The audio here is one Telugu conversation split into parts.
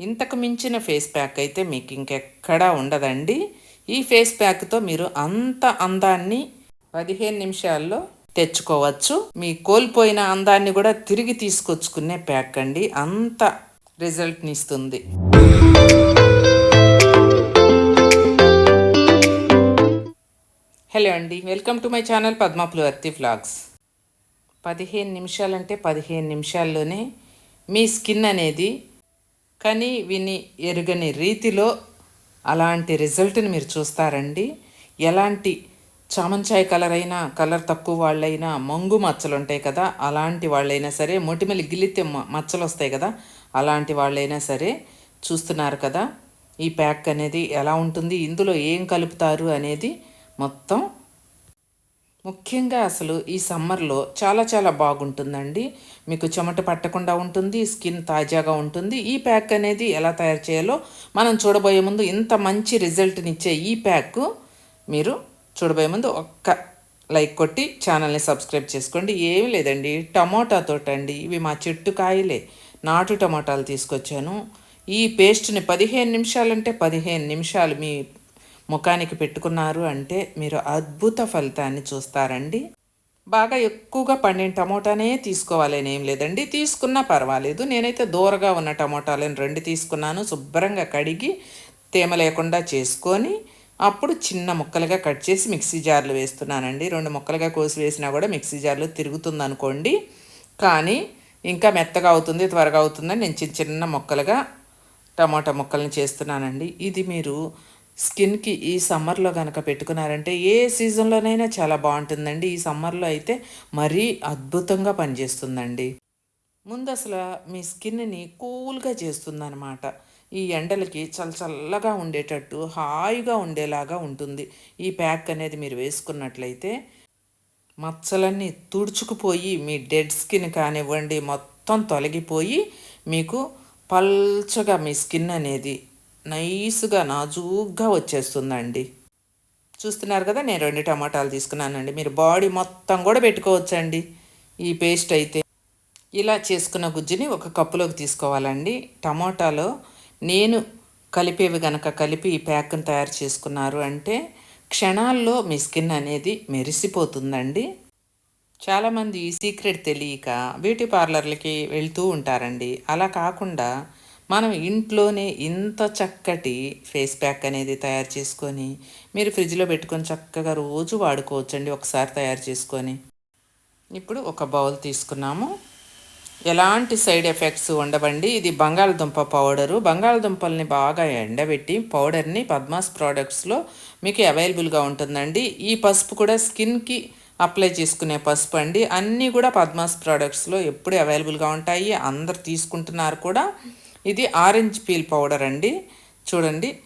ఇంతకు మించిన ఫేస్ ప్యాక్ అయితే మీకు ఇంకెక్కడా ఉండదండి. ఈ ఫేస్ ప్యాక్తో మీరు అంత అందాన్ని పదిహేను నిమిషాల్లో తెచ్చుకోవచ్చు. మీ కోల్పోయిన అందాన్ని కూడా తిరిగి తీసుకొచ్చుకునే ప్యాక్ అండి. అంత రిజల్ట్ని ఇస్తుంది. హలో అండి. Welcome to my channel Padma Pulavarthi vlogs పదిహేను నిమిషాలంటే పదిహేను నిమిషాల్లోనే మీ స్కిన్ అనేది కానీ విని ఎరుగని రీతిలో అలాంటి రిజల్ట్ని మీరు చూస్తారండి. ఎలాంటి చామంచాయ కలర్ అయినా కలర్ తక్కువ వాళ్ళైనా మంగు మచ్చలు ఉంటాయి కదా అలాంటి వాళ్ళైనా సరే మొటిమలి గిల్లితే మచ్చలు వస్తాయి కదా అలాంటి వాళ్ళైనా సరే చూస్తున్నారు కదా ఈ ప్యాక్ అనేది ఎలా ఉంటుంది ఇందులో ఏం కలుపుతారు అనేది మొత్తం ముఖ్యంగా అసలు ఈ సమ్మర్లో చాలా చాలా బాగుంటుందండి. మీకు చెమట పట్టకుండా ఉంటుంది స్కిన్ తాజాగా ఉంటుంది. ఈ ప్యాక్ అనేది ఎలా తయారు చేయాలో మనం చూడబోయే ముందు ఇంత మంచి రిజల్ట్నిచ్చే ఈ ప్యాక్ మీరు చూడబోయే ముందు ఒక్క లైక్ కొట్టి ఛానల్ని సబ్స్క్రైబ్ చేసుకోండి. ఏమి లేదండి. టమోటా తోటండి. ఇవి మా చెట్టు కాయలే. నాటు టమోటాలు తీసుకొచ్చాను. ఈ పేస్ట్ని పదిహేను నిమిషాలంటే పదిహేను నిమిషాలు మీ ముఖానికి పెట్టుకున్నారు అంటే మీరు అద్భుత ఫలితాన్ని చూస్తారండి. బాగా ఎక్కువగా పండిన టమోటానే తీసుకోవాలని ఏం లేదండి. తీసుకున్నా పర్వాలేదు. నేనైతే దూరగా ఉన్న టమోటాలను రెండు తీసుకున్నాను. శుభ్రంగా కడిగి తేమ లేకుండా చేసుకొని అప్పుడు చిన్న ముక్కలుగా కట్ చేసి మిక్సీ జార్లు వేస్తున్నానండి. రెండు ముక్కలుగా కోసి వేసినా కూడా మిక్సీ జార్లు తిరుగుతుంది అనుకోండి. కానీ ఇంకా మెత్తగా అవుతుంది త్వరగా అవుతుందని నేను చిన్న చిన్న ముక్కలుగా టమాటా ముక్కల్ని చేస్తున్నానండి. ఇది మీరు స్కిన్కి ఈ సమ్మర్లో కనుక పెట్టుకున్నారంటే ఏ సీజన్లోనైనా చాలా బాగుంటుందండి. ఈ సమ్మర్లో అయితే మరీ అద్భుతంగా పనిచేస్తుందండి. ముందు అసలు మీ స్కిన్ని కూల్గా చేస్తుందన్నమాట. ఈ ఎండలకి చల్ల చల్లగా ఉండేటట్టు హాయిగా ఉండేలాగా ఉంటుంది. ఈ ప్యాక్ అనేది మీరు వేసుకున్నట్లయితే మచ్చలన్నీ తుడుచుకుపోయి మీ డెడ్ స్కిన్ కానివ్వండి మొత్తం తొలగిపోయి మీకు పల్చగా మీ స్కిన్ అనేది నైస్గా నాజూగ్గా వచ్చేస్తుందండి. చూస్తున్నారు కదా నేను రెండు టమాటాలు తీసుకున్నానండి. మీరు బాడీ మొత్తం కూడా పెట్టుకోవచ్చండి. ఈ పేస్ట్ అయితే ఇలా చేసుకున్న గుజ్జుని ఒక కప్పులోకి తీసుకోవాలండి. టమాటాలో నేను కలిపేవి గనక కలిపి ఈ ప్యాక్ని తయారు చేసుకున్నారు అంటే క్షణాల్లో మీ స్కిన్ అనేది మెరిసిపోతుందండి. చాలామంది ఈ సీక్రెట్ తెలియక బ్యూటీ పార్లర్లకి వెళ్తూ ఉంటారండి. అలా కాకుండా మనం ఇంట్లోనే ఇంత చక్కటి ఫేస్ ప్యాక్ అనేది తయారు చేసుకొని మీరు ఫ్రిడ్జ్లో పెట్టుకొని చక్కగా రోజు వాడుకోవచ్చండి ఒకసారి తయారు చేసుకొని. ఇప్పుడు ఒక బౌల్ తీసుకున్నాము. ఎలాంటి సైడ్ ఎఫెక్ట్స్ ఉండవండి. ఇది బంగాళదుంప పౌడరు. బంగాళదుంపల్ని బాగా ఎండబెట్టి పౌడర్ని పద్మాస్ ప్రోడక్ట్స్లో మీకు అవైలబుల్గా ఉంటుందండి. ఈ పసుపు కూడా స్కిన్కి అప్లై చేసుకునే పసుపు అండి. అన్నీ కూడా పద్మాస్ ప్రోడక్ట్స్లో ఎప్పుడు అవైలబుల్గా ఉంటాయి. అందరు తీసుకుంటున్నారు కూడా. ఇది ఆరెంజ్ పీల్ పౌడర్ అండి. చూడండి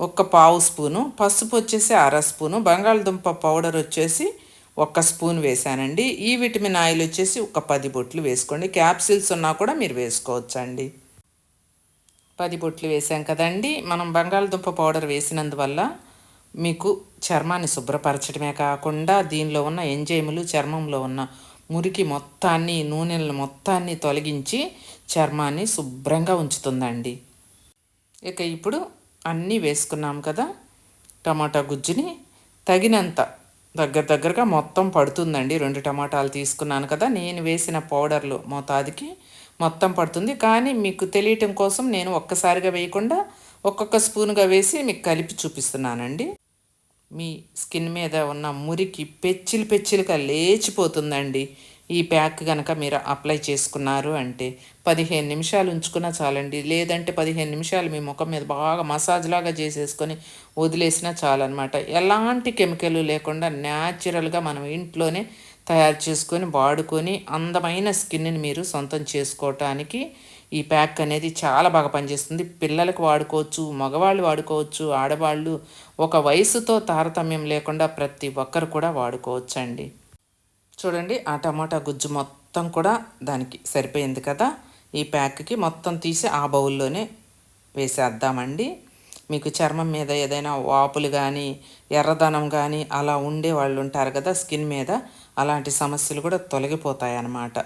ఒక పావు స్పూను. పసుపు వచ్చేసి అర స్పూను. బంగాళదుంప పౌడర్ వచ్చేసి ఒక్క స్పూన్ వేసానండి ఈ విటమిన్ ఆయిల్ వచ్చేసి ఒక పది బొట్లు వేసుకోండి. క్యాప్సిల్స్ ఉన్నా కూడా మీరు వేసుకోవచ్చండి. పది బొట్లు వేసాం కదండి. మనం బంగాళదుంప పౌడర్ వేసినందువల్ల మీకు చర్మాన్ని శుభ్రపరచడమే కాకుండా దీనిలో ఉన్న ఎంజైములు చర్మంలో ఉన్న మురికి మొత్తాన్ని నూనెలను మొత్తాన్ని తొలగించి చర్మాన్ని శుభ్రంగా ఉంచుతుందండి. ఇక ఇప్పుడు అన్నీ వేసుకున్నాం కదా టమాటా గుజ్జుని తగినంత దగ్గర దగ్గరగా మొత్తం పడుతుందండి. రెండు టమాటాలు తీసుకున్నాను కదా నేను వేసిన పౌడర్లు మోతాదికి మొత్తం పడుతుంది. కానీ మీకు తెలియటం కోసం నేను ఒక్కసారిగా వేయకుండా ఒక్కొక్క స్పూన్గా వేసి మీకు కలిపి చూపిస్తున్నానండి. మీ స్కిన్ మీద ఉన్న మురికి పెచ్చిలు పెచ్చిలుగా లేచిపోతుందండి. ఈ ప్యాక్ కనుక మీరు అప్లై చేసుకున్నారు అంటే పదిహేను నిమిషాలు ఉంచుకున్నా చాలండి. లేదంటే పదిహేను నిమిషాలు మీ ముఖం మీద బాగా మసాజ్ లాగా చేసేసుకొని వదిలేసినా చాలన్నమాట. ఎలాంటి కెమికల్ లేకుండా న్యాచురల్గా మనం ఇంట్లోనే తయారు చేసుకొని వాడుకొని అందమైన స్కిన్ని మీరు సొంతం చేసుకోవటానికి ఈ ప్యాక్ అనేది చాలా బాగా పనిచేస్తుంది. పిల్లలకు వాడుకోవచ్చు మగవాళ్ళు వాడుకోవచ్చు ఆడవాళ్ళు ఒక వయసుతో తారతమ్యం లేకుండా ప్రతి ఒక్కరు కూడా వాడుకోవచ్చు అండి చూడండి ఆ టమాటా గుజ్జు మొత్తం కూడా దానికి సరిపోయింది కదా. ఈ ప్యాక్కి మొత్తం తీసి ఆ బౌల్లోనే వేసేద్దామండి. మీకు చర్మం మీద ఏదైనా వాపులు కానీ ఎర్రదనం కానీ అలా ఉండే వాళ్ళు ఉంటారు కదా స్కిన్ మీద అలాంటి సమస్యలు కూడా తొలగిపోతాయి అన్నమాట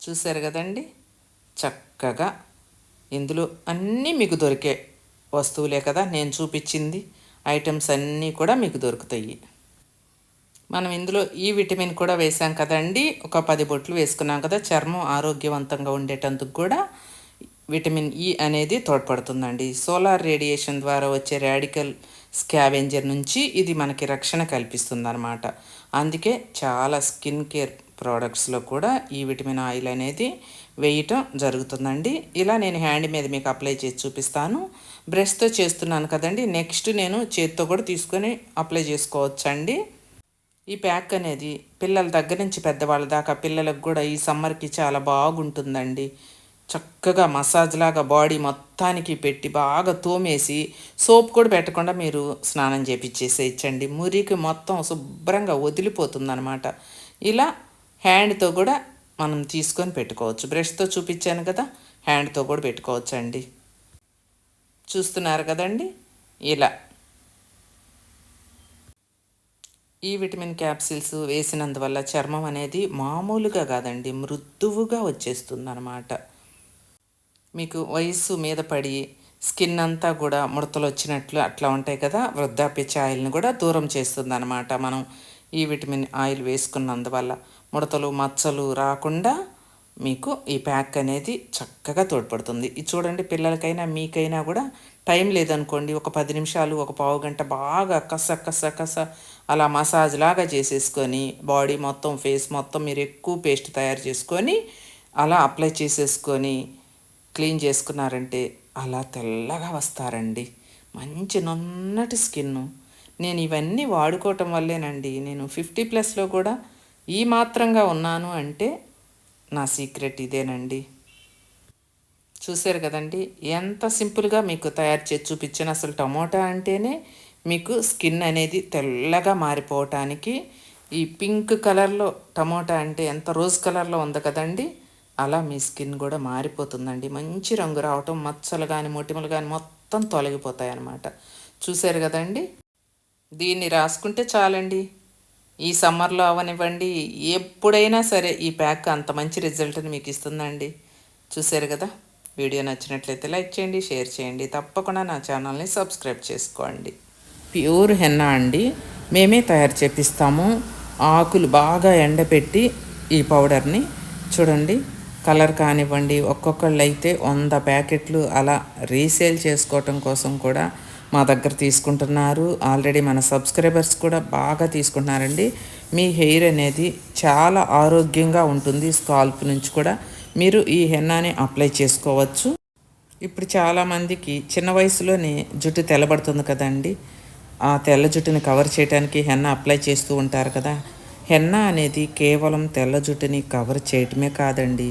చూసారు కదండి? చక్కగా ఇందులో అన్నీ మీకు దొరికే వస్తువులే కదా నేను చూపించింది. ఐటమ్స్ అన్నీ కూడా మీకు దొరుకుతాయి. మనం ఇందులో ఈ విటమిన్ కూడా వేసాం కదండి. ఒక పది బొట్లు వేసుకున్నాం కదా చర్మం ఆరోగ్యవంతంగా ఉండేటందుకు కూడా విటమిన్ ఈ అనేది తోడ్పడుతుందండి. సోలార్ రేడియేషన్ ద్వారా వచ్చే రాడికల్ స్కావెంజర్ నుంచి ఇది మనకి రక్షణ కల్పిస్తుంది అందుకే చాలా స్కిన్ కేర్ ప్రోడక్ట్స్లో కూడా ఈ విటమిన్ ఆయిల్ అనేది వేయటం జరుగుతుందండి. ఇలా నేను హ్యాండ్ మీద మీకు అప్లై చేసి చూపిస్తాను. బ్రష్తో చేస్తున్నాను కదండి. నెక్స్ట్ నేను చేత్తో కూడా తీసుకొని అప్లై చేసుకోవచ్చండి. ఈ ప్యాక్ అనేది పిల్లల దగ్గర నుంచి పెద్దవాళ్ళ దాకా పిల్లలకు కూడా ఈ సమ్మర్కి చాలా బాగుంటుందండి. చక్కగా మసాజ్ లాగా బాడీ మొత్తానికి పెట్టి బాగా తోమేసి సోప్ కూడా పెట్టకుండా మీరు స్నానం చేపించేసేయచ్చండి మురికి మొత్తం శుభ్రంగా వదిలిపోతుంది అనమాట ఇలా హ్యాండ్తో కూడా మనం తీసుకొని పెట్టుకోవచ్చు. బ్రష్తో చూపించాను కదా హ్యాండ్తో కూడా పెట్టుకోవచ్చు అండి చూస్తున్నారు కదండి? ఇలా. ఈ విటమిన్ క్యాప్సిల్స్ వేసినందువల్ల చర్మం అనేది మామూలుగా కాదండి మృదువుగా వచ్చేస్తుంది అనమాట మీకు వయస్సు మీద పడి స్కిన్ అంతా కూడా ముడతలు వచ్చినట్లు అట్లా ఉంటాయి కదా వృద్ధాప్య ఛాయల్ని కూడా దూరం చేస్తుంది అనమాట మనం ఈ విటమిన్ ఆయిల్ వేసుకున్నందువల్ల. ముడతలు మచ్చలు రాకుండా మీకు ఈ ప్యాక్ అనేది చక్కగా తోడ్పడుతుంది. ఇది చూడండి పిల్లలకైనా మీకైనా కూడా టైం లేదనుకోండి ఒక పది నిమిషాలు ఒక పావు గంట బాగా కస కస కస అలా మసాజ్ లాగా చేసేసుకొని బాడీ మొత్తం ఫేస్ మొత్తం మీరు ఎక్కువ పేస్ట్ తయారు చేసుకొని అలా అప్లై చేసేసుకొని క్లీన్ చేసుకున్నారంటే అలా తెల్లగా వస్తారండి. మంచి నున్నటి స్కిన్ నేను ఇవన్నీ వాడుకోవటం వల్లేనండి. నేను ఫిఫ్టీ ప్లస్లో కూడా ఈ మాత్రంగా ఉన్నాను అంటే నా సీక్రెట్ ఇదేనండి. చూశారు కదండి ఎంత సింపుల్గా మీకు తయారు చేసి చూపించాను. అసలు టమోటా అంటేనే మీకు స్కిన్ అనేది తెల్లగా మారిపోవటానికి ఈ పింక్ కలర్లో టమోటా అంటే ఎంత రోజ్ కలర్లో ఉంది కదండి అలా మీ స్కిన్ కూడా మారిపోతుందండి. మంచి రంగు రావటం మచ్చలు కానీ మొటిమలు కానీ మొత్తం తొలగిపోతాయి అన్నమాట చూశారు కదండి దీన్ని రాసుకుంటే చాలండి. ఈ సమ్మర్లో అవనివ్వండి. ఎప్పుడైనా సరే ఈ ప్యాక్ అంత మంచి రిజల్ట్ని మీకు ఇస్తుందండి. చూశారు కదా? వీడియో నచ్చినట్లయితే లైక్ చేయండి షేర్ చేయండి. తప్పకుండా నా ఛానల్ని సబ్స్క్రైబ్ చేసుకోండి. ప్యూర్ హెన్నా అండి. మేమే తయారు చేపిస్తాము. ఆకులు బాగా ఎండపెట్టి ఈ పౌడర్ని. చూడండి కలర్ కానివ్వండి ఒక్కొక్కళ్ళు అయితే వంద ప్యాకెట్లు అలా రీసేల్ చేసుకోవటం కోసం కూడా మా దగ్గర తీసుకుంటున్నారు. ఆల్రెడీ మన సబ్స్క్రైబర్స్ కూడా బాగా తీసుకుంటున్నారండి. మీ హెయిర్ అనేది చాలా ఆరోగ్యంగా ఉంటుంది. స్కాల్ప్ నుంచి కూడా మీరు ఈ హెన్నాని అప్లై చేసుకోవచ్చు. ఇప్పుడు చాలామందికి చిన్న వయసులోనే జుట్టు తెల్లబడుతుంది కదండి. ఆ తెల్ల జుట్టుని కవర్ చేయడానికి హెన్న అప్లై చేస్తూ ఉంటారు కదా. హెన్న అనేది కేవలం తెల్ల జుట్టుని కవర్ చేయటమే కాదండి.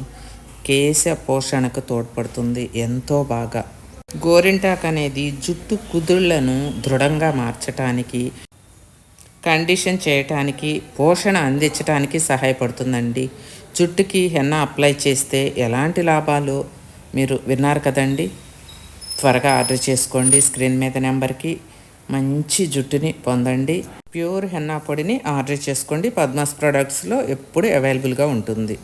కేశ పోషణకు తోడ్పడుతుంది ఎంతో బాగా. గోరింటాక్ అనేది జుట్టు కుదుళ్ళను దృఢంగా మార్చటానికి కండిషన్ చేయటానికి పోషణ అందించడానికి సహాయపడుతుందండి. జుట్టుకి హెన్న అప్లై చేస్తే ఎలాంటి లాభాలు మీరు విన్నారు కదండి? త్వరగా ఆర్డర్ చేసుకోండి. స్క్రీన్ మీద నెంబర్కి మంచి జుట్టుని పొందండి. ప్యూర్ హెన్నా పొడిని ఆర్డర్ చేసుకోండి. పద్మాస్ ప్రొడక్ట్స్లో ఎప్పుడు అవైలబుల్గా ఉంటుంది.